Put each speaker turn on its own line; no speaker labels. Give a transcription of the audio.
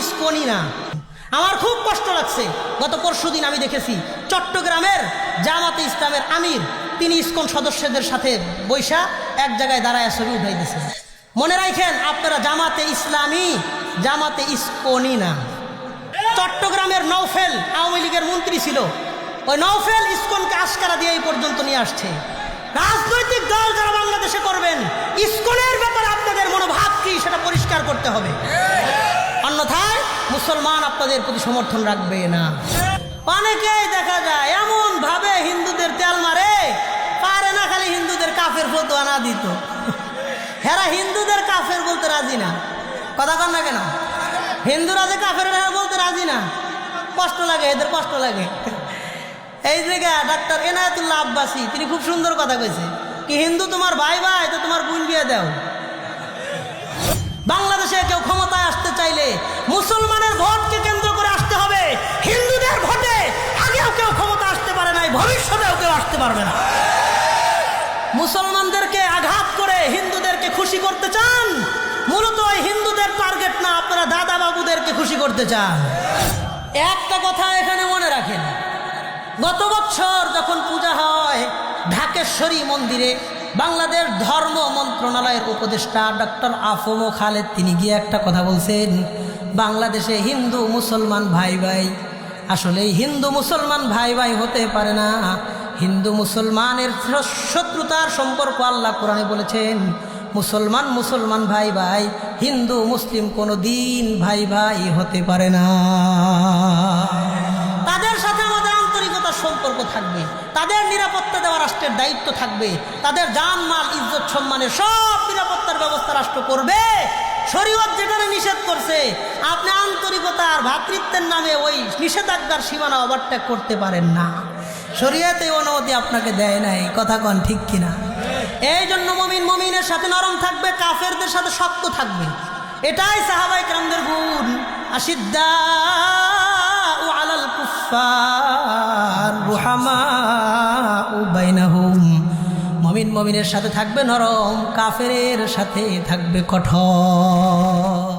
ইস্কনই না। আমার খুব কষ্ট লাগছে। গত পরশু দিন আমি দেখেছি চট্টগ্রামের জামাতে ইসলামের আমির, তিনি ইস্কন সদস্যদের সাথে বৈশা এক জায়গায় দাঁড়ায় ছবি উঠাই দিয়েছে। মনে রাখেন, আপনারা জামাতে ইসলামী, জামাতে ইস্কনই না। চট্টগ্রামের নৌফেল আওয়ামী লীগের মন্ত্রী ছিল। ওই নৌফেল ইস্কনকে আশকারা দিয়ে এই পর্যন্ত নিয়ে আসছে। রাজনৈতিক দল যারা বাংলাদেশে করবেন, ইস্কনের ব্যাপারে আপনাদের মনোভাব কি সেটা পরিষ্কার করতে হবে। মুসলমান আপনাদের প্রতি সমর্থন রাখবে না। অনেকেই দেখা যায় এমন ভাবে হিন্দুদের তেল মারে, পারে না খালি হিন্দুদের কাফের ফতোয়া না দিত। হেরা হিন্দুদের কাফের বলতে রাজি না। কথা কন না কেন? হিন্দুরা যে কাফের বলতে রাজি না। কষ্ট লাগে, এদের কষ্ট লাগে। এই জায়গা ডাক্তার এনায়তুল্লাহ আব্বাসী, তিনি খুব সুন্দর কথা কইছে। কি হিন্দু তোমার ভাই ভাই, তো তোমার বোন বিয়ে দাও। ভবিষ্যতেও কেউ আসতে পারবে না। মুসলমানদেরকে আঘাত করে হিন্দুদেরকে খুশি করতে চান? মূলত হিন্দুদের টার্গেট না, আপনারা দাদা বাবুদেরকে খুশি করতে চান। একটা কথা এখানে মনে রাখেন। গত বছর যখন পূজা হয় ঢাকেশ্বরী মন্দিরে, বাংলাদেশ ধর্ম মন্ত্রণালয়ের উপদেষ্টা ডক্টর আফমো খালেদ, তিনি গিয়ে একটা কথা বলছেন, বাংলাদেশে হিন্দু, মুসলমান ভাই ভাই আসলে হিন্দু মুসলমান ভাই ভাই হতে পারে না। হিন্দু মুসলমানের শত্রুতার সম্পর্ক আল্লাহ কোরআনে বলেছেন, মুসলমান মুসলমান ভাই ভাই, হিন্দু মুসলিম কোনো দিন ভাই ভাই হতে পারে না। তাদের সাথে আমাদের আন্তরিকতার সম্পর্ক থাকবে, তাদের নিরাপত্তা দেওয়া রাষ্ট্রের দায়িত্ব থাকবে, তাদের জান, মাল, ইজ্জত, সম্মানের সব নিরাপত্তার ব্যবস্থা রাষ্ট্র করবে। শরীয়ত যেখানে নিষেধ করছে, আপনি আন্তরিকতা আর ভ্রাতৃত্বের নামে ওই নিষেধাজ্ঞার সীমানা ওভারটেক করতে পারেন না। শরীয়তে অনুমতি আপনাকে দেয় নাই, কথা কন ঠিক কিনা? এই জন্য মমিন মমিনের সাথে নরম থাকবে, কাফেরদের সাথে শক্ত থাকবে। এটাই সাহাবাই ক্রামদের গুণ। আশিদ্দা আলাল কুফার রুহামা বাইনাহুম মমিন মমিনের সাথে থাকবে নরম কাফের সাথে থাকবে কঠোর।